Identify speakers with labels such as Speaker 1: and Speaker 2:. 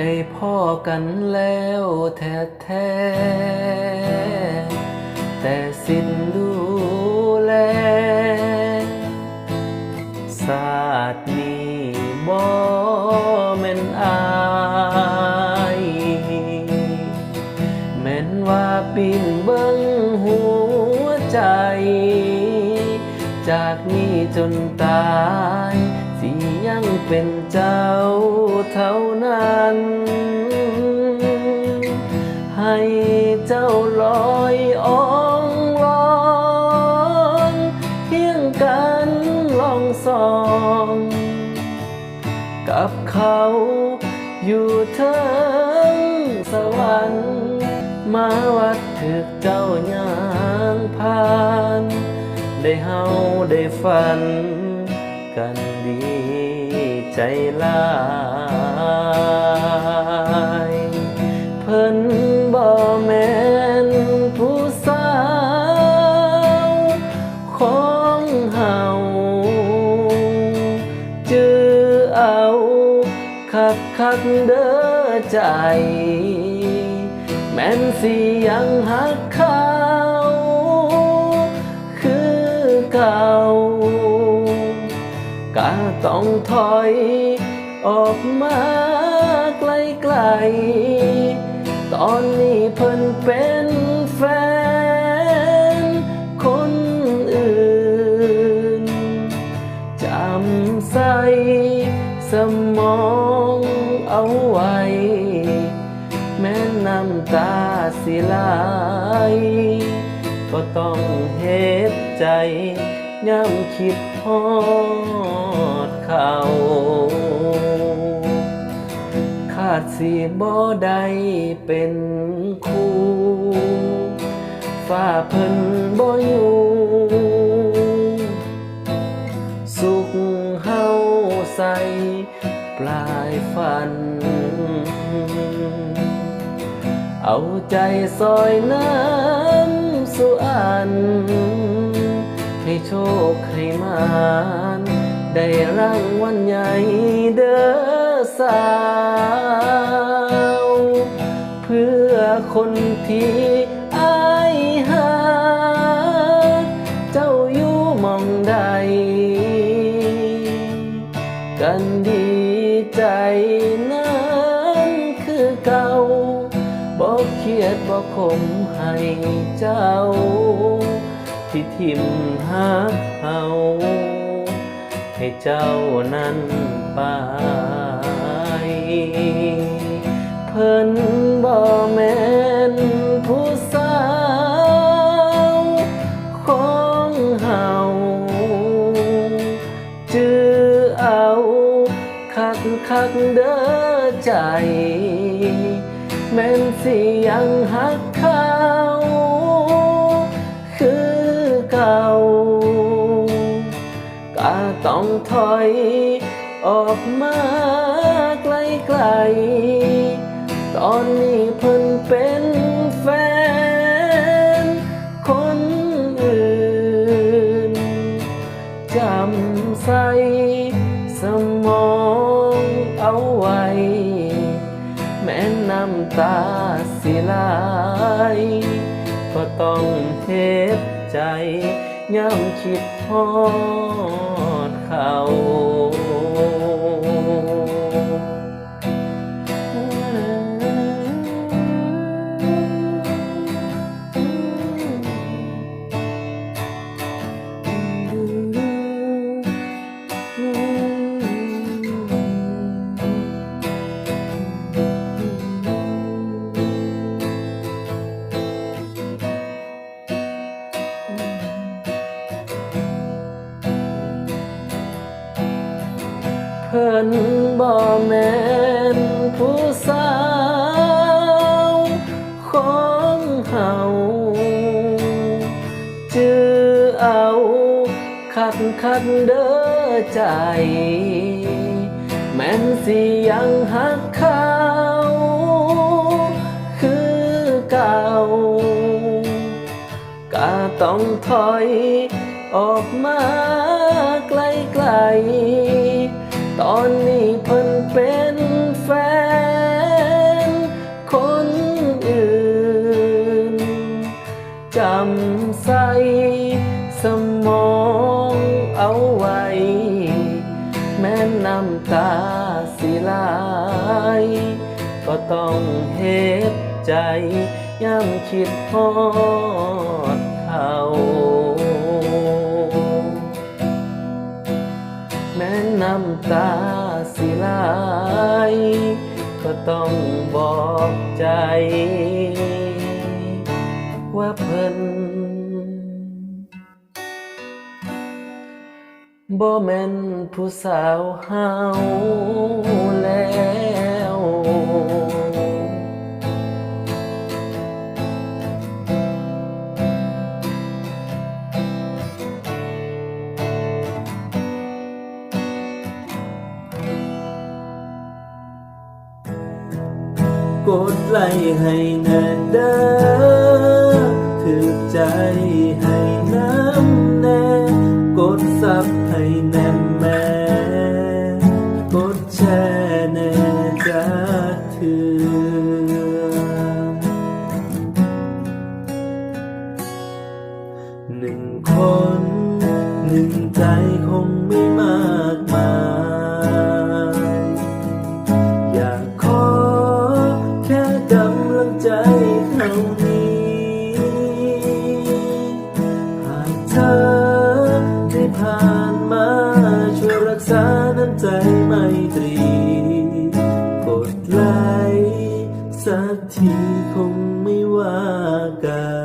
Speaker 1: ได้พ่อกันแล้วแท้แท้แต่สิ้นดูแลศาสตร์นี้บ่แม่นอายแม่นว่าปีนเบิ่งหัวใจ จากนี้จนตาย สิยังเป็นเจ้าเท่านั้น ให้เจ้าลอยอ่องลองเที่ยงกันลองสอง กับเขาอยู่เทิงสวรรค์มาวัดถึกเจ้ายางผ่าน ได้เฮาได้ฝัน กันดีใจลายเพิ่นบ่แม่นผู้สาวของเฮาจือเอาคักคักเด้อใจแม่นสิยังหักเขา คือเก่า ต้องถอยออกมาไกลๆตอนนี้เพิ่นเป็นแฟนคนอื่น จำใส่สมองเอาไว้ แม้น้ำตาสิไหลก็ต้องเฮ็ดใจย้ำคิดฮอ เขาขาดสีบ่ได้เป็นคู่ฝ้าเพิ่นบ่อยู่สุขเฮาใส่ปลายฝัน เอาใจซอยน้ำสุอัน ให้โชคให้มาน ได้รางวัลใหญ่เด้อสาว เพื่อคนที่อายหา เจ้าอยู่มองใด กันดีใจนั้นคือเก่าบอกเครียดบอกคมให้เจ้า ที่ทิมหาเฮา ให้เจ้านั้นไป เพิ่นบ่แม่นผู้สาวของเฮาจือเอาคักคักเด้อใจ แม่นสิยังหัก ต้องถอยออกมาไกลๆ ตอนนี้เพิ่นเป็นแฟน คนอื่น จำใส่สมองเอาไว้ แม้น้ำตาสิไหลก็ต้องเฮ็ดใจย้ำคิดฮอ เขา บ่แม่นผู้สาวของเฮาจือเอาคักคักเด้อใจ แม่นสิยังหักเขาคือเก่าก็ต้องถอยออกมาไกลๆ ตอนนี้พันเป็นแฟน คนอื่น จำใส่สมองเอาไว้ แม้น้ำตาสิลายก็ต้องเหตุใจย้ำคิดพอดเขา แม้น้ำตาสิไหลายก็ต้องบอกใจ ว่าเพิ่นบ่แม่นผู้สาวเฮาแล้ว กดไลค์ให้แน่เด้อถือใจให้น้ำแน่กดซับให้แน่แม่กดแชร์แน่จะถือหนึ่งคน หนึ่งใจคง ไ